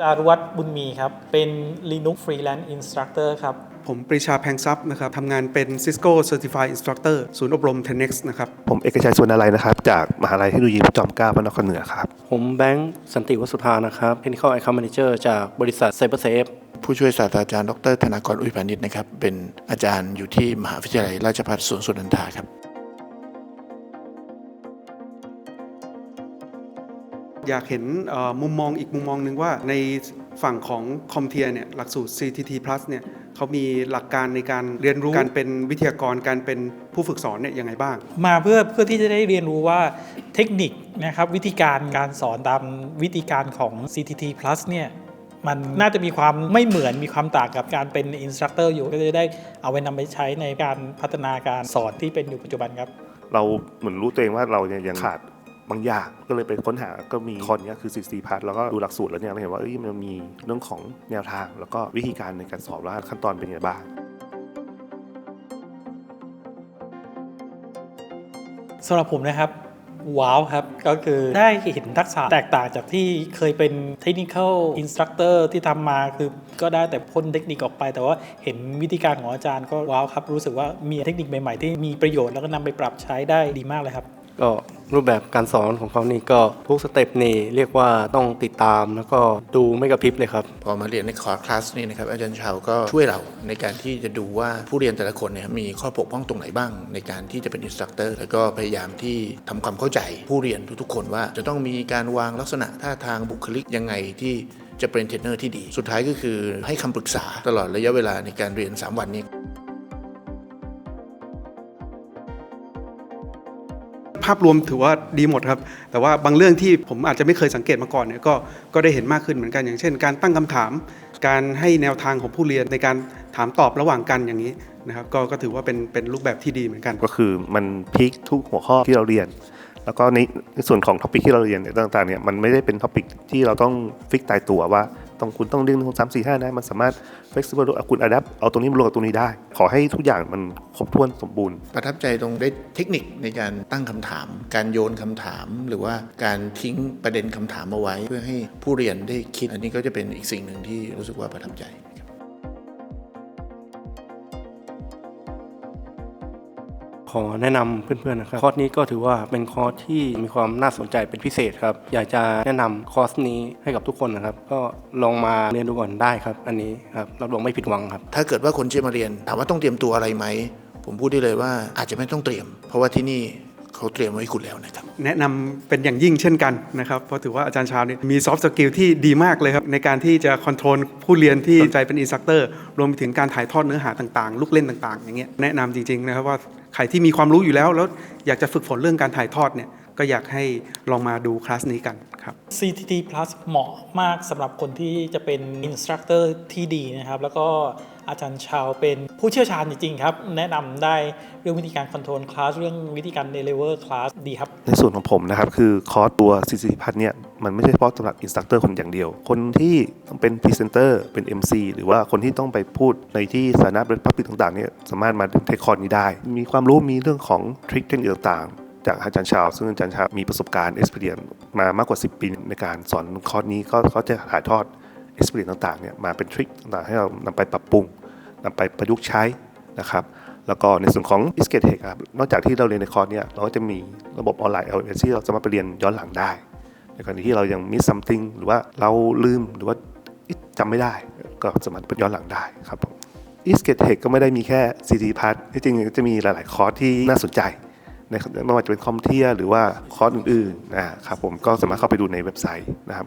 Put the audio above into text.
จารุวัฒน์บุญมีครับ เป็น Linux Freelance Instructor ครับ ผมปรีชาแพงทรัพย์นะครับทำงานเป็น Cisco Certified Instructor ศูนย์อบรม 10x นะครับ ผมเอกชัยสวนอะไรนะครับ จากมหาลัยเทคโนโลยีพระจอมเกล้าพระนครเหนือครับ ผมแบงค์สันติวสุธานะครับ Technical Account Manager จากบริษัท CyberSafe ผู้ช่วยศาสตราจารย์ดรธนากร อุยพานิชนะครับ เป็นอาจารย์อยู่ที่มหาวิทยาลัยราชภัฏสวนสุนันทาครับ อยากเห็นเอ่อมุมมองอีกมุมมองหนึ่งว่าในฝั่งของคอมเทียเนี่ยหลักสูตร CTT Plus เนี่ยเขามีหลักการในการเรียนรู้การเป็นวิทยากรการเป็นผู้ฝึกสอนเนี่ยยังไงบ้าง มาเพื่อเพื่อที่จะได้เรียนรู้ว่าเทคนิคนะครับวิธีการการสอนตามวิธีการของ CTT Plus เนี่ยมันน่าจะมีความไม่เหมือนมีความต่างกับการเป็นอินสตรัคเตอร์อยู่ก็จะได้เอาไปนำไปใช้ในการพัฒนาการสอนที่เป็นอยู่ปัจจุบันครับ เราเหมือนรู้ตัวเองว่าเราเนี่ยยังขาด บางอย่างก็เลยไปค้นหาก็มีคอนเนี้ยคือ CC พาร์ทแล้วก็ดูหลักสูตรแล้วเนี่ยเราเห็นว่าเอ้ยมันมีเรื่องของแนวทาง แล้วก็วิธีการในการสอบว่าขั้นตอนเป็นยังไงบ้างสำหรับผมนะครับว้าวครับ ก็คือได้เห็นทักษะแตกต่างจากที่เคยเป็น technical instructor ที่ทำมาคือก็ได้แต่พ่นเทคนิคออกไป แต่ว่าเห็นวิธีการของอาจารย์ก็ว้าวครับ รู้สึกว่ามีเทคนิคใหม่ๆ ที่มีประโยชน์แล้วก็นำไปปรับใช้ได้ดีมากเลยครับ ก็ รูปแบบการสอนของเขานี่ก็ทุกสเต็ปนี่เรียกว่าต้องติดตามแล้วก็ดูไม่กระพริบเลยครับ พอมาเรียนในคอร์สคลาสนี่นะครับอาจารย์ชาวก็ช่วยเราในการที่จะดูว่าผู้เรียนแต่ละคนเนี่ยมีข้อบกพร่องตรงไหนบ้าง ในการที่จะเป็นอินสตรัคเตอร์แล้วก็พยายามที่ทำความเข้าใจผู้เรียนทุกๆ คนว่าจะต้องมีการวางลักษณะท่าทางบุคลิกยังไงที่จะเป็นเทรนเนอร์ที่ดี สุดท้ายก็คือให้คำปรึกษาตลอดระยะเวลาในการเรียน 3 วันนี้าพรวมถือว่าดีหมดครับ แต่ว่าบางเรื่องที่ผมอาจจะไม่เคยสังเกตมาก่อนเนี่ยก็ก็ได้เห็นมากขึ้นเหมือนกันอย่างเช่น การตั้งคำถาม การให้แนวทางของผู้เรียนในการถามตอบระหว่างกันอย่างนี้นะครับก็ก็ถือว่าเป็นเป็นรูปแบบที่ดีเหมือนกัน ก็คือมันพีคทุกหัวข้อที่เราเรียน แล้วก็ในในส่วนของท็อปิกที่เราเรียนต่างๆเนี่ยมันไม่ได้เป็นท็อปิกที่เราต้องฟิกตายตัวว่า ต้องคุณต้องเรียนหนึ่งสามสี่ห้านะ มันสามารถ flexible คุณ adapt เอาตรงนี้มารวมกับตรงนี้ได้ ขอให้ทุกอย่างมันครบถ้วนสมบูรณ์ ประทับใจตรงได้เทคนิคในการตั้งคำถาม การโยนคำถาม หรือว่าการทิ้งประเด็นคำถามเอาไว้ เพื่อให้ผู้เรียนได้คิด อันนี้ก็จะเป็นอีกสิ่งหนึ่งที่รู้สึกว่าประทับใจ ขอแนะนำเพื่อนๆนะครับคอร์สนี้ก็ถือว่าเป็นคอร์สที่มีความน่าสนใจเป็นพิเศษครับ อยากจะแนะนำคอร์สนี้ให้กับทุกคนนะครับ ก็ลองมาเรียนดูก่อนได้ครับ อันนี้ครับรับรองไม่ผิดหวังครับ ถ้าเกิดว่าคนจะมาเรียนถามว่าต้องเตรียมตัวอะไรไหมผมพูดได้เลยว่าอาจจะไม่ต้องเตรียม เพราะว่าที่นี่ เขาเตรียมไว้ให้คุณแล้วนะครับ แนะนำเป็นอย่างยิ่งเช่นกันนะครับเพราะถือว่าอาจารย์ชาวเนี่ยมีซอฟต์สกิลที่ดีมากเลยครับ ในการที่จะคอนโทรลผู้เรียนที่สนใจเป็นอินสตรัคเตอร์รวมไปถึงการถ่ายทอดเนื้อหาต่างๆ ลูกเล่นต่างๆ อย่างเงี้ยแนะนำจริงๆนะครับว่าใครที่มีความรู้อยู่แล้วแล้วอยากจะฝึกฝนเรื่องการถ่ายทอดเนี่ยก็อยากให้ลองมาดูคลาสนี้กันครับ CTT Plus เหมาะมากสำหรับคนที่จะเป็นอินสตรัคเตอร์ที่ดีนะครับ แล้วก็ อาจารย์ชาวเป็นผู้เชี่ยวชาญจริงๆครับ แนะนำได้เรื่องวิธีการคอนโทรลคลาสเรื่องวิธีการเดลิเวอร์คลาสดีครับ ในส่วนของผมนะครับ คือคอร์สตัว CC พัฒน์เนี่ย มันไม่ใช่เฉพาะสำหรับอินสตัคเตอร์คนอย่างเดียว คนที่ต้องเป็นพรีเซนเตอร์เป็น MC หรือว่าคนที่ต้องไปพูดในที่สาธารณะเป็นพับลิกต่างๆเนี่ยสามารถมาเทคคอร์สนี้ได้ มีความรู้มีเรื่องของทริคเทคนิคต่างๆจากอาจารย์ชาว ซึ่งอาจารย์ชาวมีประสบการณ์ experience มามากกว่า 10 ปีในการสอนคอร์สนี้ก็เขาจะถ่ายทอด experience ต่างๆเนี่ยมาเป็นทริคต่างๆให้เรานำไปปรับปรุง นำไปประยุกต์ใช้นะครับแล้วก็ในส่วนของ i s k e t e c h ครับนอกจากที่เราเรียนในคอร์สเนี่ยเราก็จะมีระบบออนไลน์ LMS ที่เราสามารถไปเรียนย้อนหลังได้ ในกรณีที่เรายัง miss something หรือว่าเราลืมหรือว่าจำไม่ได้ก็สามารถไปย้อนหลังได้ครับผม i s k e t e c h ก็ไม่ได้มีแค่ CT Part ที่จริงจะมีหลาย ๆ คอร์สที่น่าสนใจนะไม่ว่าจะเป็นคอมเทียหรือว่าคอร์สอื่นๆนะครับผมก็สามารถเข้าไปดูในเว็บไซต์นะครับ